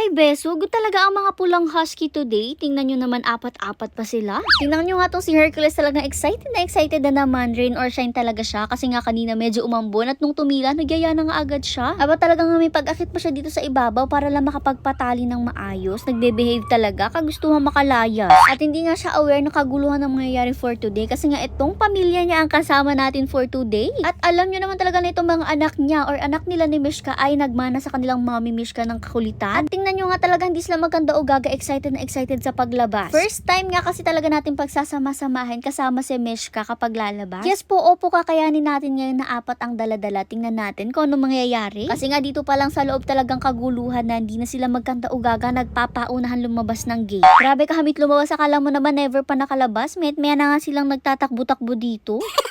Ay, beso, good talaga ang mga pulang husky today. Tingnan nyo naman apat-apat pa sila. Tingnan nyo nga tong si Hercules talagang excited na excited na naman. Rain or shine talaga siya kasi nga kanina medyo umambon at nung tumila, nagyaya na nga agad siya. Aba talagang may pag-akit pa siya dito sa ibabaw para lang makapagpatali ng maayos. Nagbe-behave talaga, kagustuhan makalaya. At hindi nga siya aware ng kaguluhan ng mangyayari for today kasi nga itong pamilya niya ang kasama natin for today. At alam nyo naman talaga na itong mga anak niya or anak nila ni Mishka ay nagmana sa kanilang mommy Mishka ng kakulitan. At tingnan nyo nga talaga hindi sila maganda o gaga excited na excited sa paglabas. First time nga kasi talaga natin pagsasama-samahin kasama si Mishka kapag lalabas. Yes po, opo kakayanin natin ngayon na apat ang daladala. Tingnan natin kung ano mangyayari. Kasi nga dito pa lang sa loob talagang kaguluhan na hindi na sila magkanta o gaga nagpapaunahan lumabas ng gate. Grabe kahamit lumabas akala mo naman never pa nakalabas. Met, maya na nga silang nagtatakbo-takbo dito.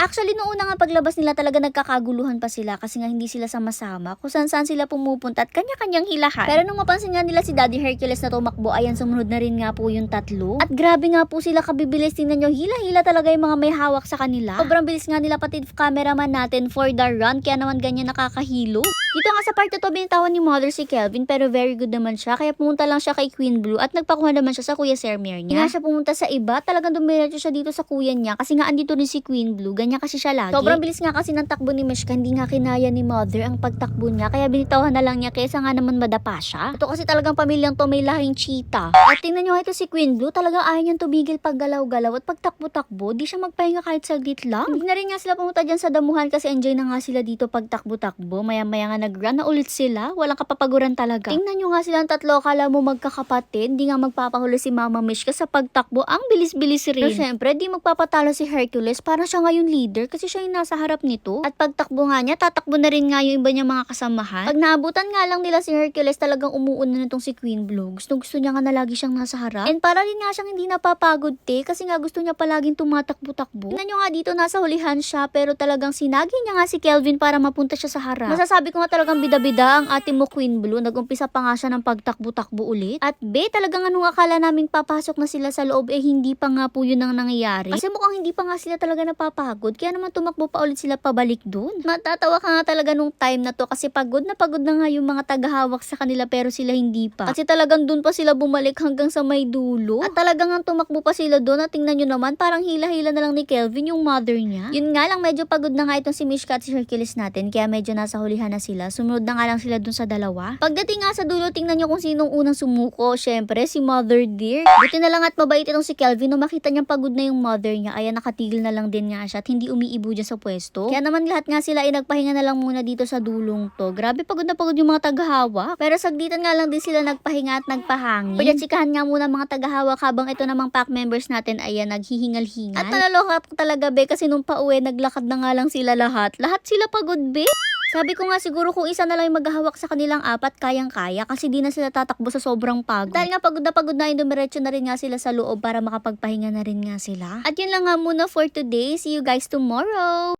Actually, noong una nga paglabas nila talaga nagkakaguluhan pa sila kasi nga hindi sila sama-sama kung saan saan sila pumupunta at kanya-kanyang hilahan. Pero nung mapansin nga nila si Daddy Hercules na tumakbo, ayan sumunod na rin nga po yung tatlo. At grabe nga po sila kabibilis. Tingnan nyo, hila-hila talaga yung mga may hawak sa kanila. Sobrang bilis nga nila pati cameraman natin for the run kaya naman ganyan nakakahilo. Dito nga sa part na to, binitawan ni Mother si Kelvin pero very good naman siya. Kaya pumunta lang siya kay Queen Blue at nagpakuha naman siya sa Kuya Sermier niya. Hindi nga siya pumunta sa iba, talagang dumiretso siya dito sa kuya niya kasi nga andito rin si Queen Blue. Ganyan kasi siya lagi. Sobrang bilis nga kasi ng takbo ni Mishka, hindi nga kinaya ni Mother ang pagtakbo niya. Kaya binitawan na lang niya kaysa nga naman madapa siya. Ito kasi talagang pamilyang to may lahing cheetah. At tingnan nyo ito si Queen Blue, talagang ayaw niyang tumigil pag galaw-galaw at pagtakbo-takbo. Di siya magpahinga kahit saglit lang. Hindi na rin nga sila pumunta dyan sa damuhan kasi enjoy na nga sila dito pagtakbo-takbo. Maya-maya nga nag-run na ulit sila. Walang kapapaguran talaga. Tingnan nyo nga silang tatlo. Kala mo magkakapatid. Di nga magpapahulo si Mama Mishka sa pagtakbo. Ang bilis-bilis rin. Pero syempre, di magpapatalo si Hercules. Para siya ngayon leader kasi siya yung nasa harap nito. At pagtakbo nga niya, tatakbo na rin nga yung iba niyang mga kasamahan. Pag naabutan nga lang nila si Hercules, talagang umuuna na itong si Queen Blue. Gusto, gusto niya nga na lagi siyang nasa harap. And para rin nga siyang hindi napapagod te kasi nga gusto niya palaging tumatakbo-takbo. Tingnan nyo nga dito, nasa hulihan siya pero talagang sinagi niya nga si Kelvin para mapunta siya sa harap. Masasabi ko nga talagang bida-bida ang ate mo Queen Blue. Nagumpisa pa nga siya ng pagtakbo-takbo ulit. At be, talagang anong akala naming papasok na sila sa loob eh hindi pa nga po yun ang nangyayari. Kasi mukhang hindi pa nga sila talaga napapagod. Kaya naman tumakbo pa ulit sila pabalik dun. Matatawa ka nga talaga nung time na to kasi pagod na pagod na nga yung mga tagahawak sa kanila pero sila hindi pa. Kasi talagang dun pa sila bumalik hanggang sa may dulo. At talagang ang tumakbo pa sila doon at tingnan nyo naman parang hila-hila na lang ni Kelvin yung mother niya. Yun nga lang medyo pagod na nga itong si Mishka at si Hercules natin kaya medyo nasa hulihan na sila. Sumunod na nga lang sila dun sa dalawa. Pagdating nga sa dulo tingnan nyo kung sinong unang sumuko. Syempre si Mother Dear. Buti na lang at mabait itong si Kelvin nung makita niyang pagod na yung mother niya. Ayan nakatigil na lang din nga siya at hindi umiibo dyan sa pwesto. Kaya naman lahat nga sila ay nagpahinga na lang muna dito sa dulong to. Grabe pagod na pagod yung mga tagahawak. Pero saglitan nga lang din sila nagpahinga at nagpahangin. Kaya tsikahan nga muna mga tagahawak habang ito namang pack members natin ayan naghihingal-hingal. At nalaloka talaga be kasi nung pauwi naglakad na nga lang sila lahat. Lahat sila pagod be. Sabi ko nga siguro kung isa na lang yung maghahawak sa kanilang apat, kayang-kaya kasi di na sila tatakbo sa sobrang pagod. Dahil nga pagod na pagod na yung dumiretso na rin nga sila sa loob para makapagpahinga na rin nga sila. At yun lang nga muna for today. See you guys tomorrow!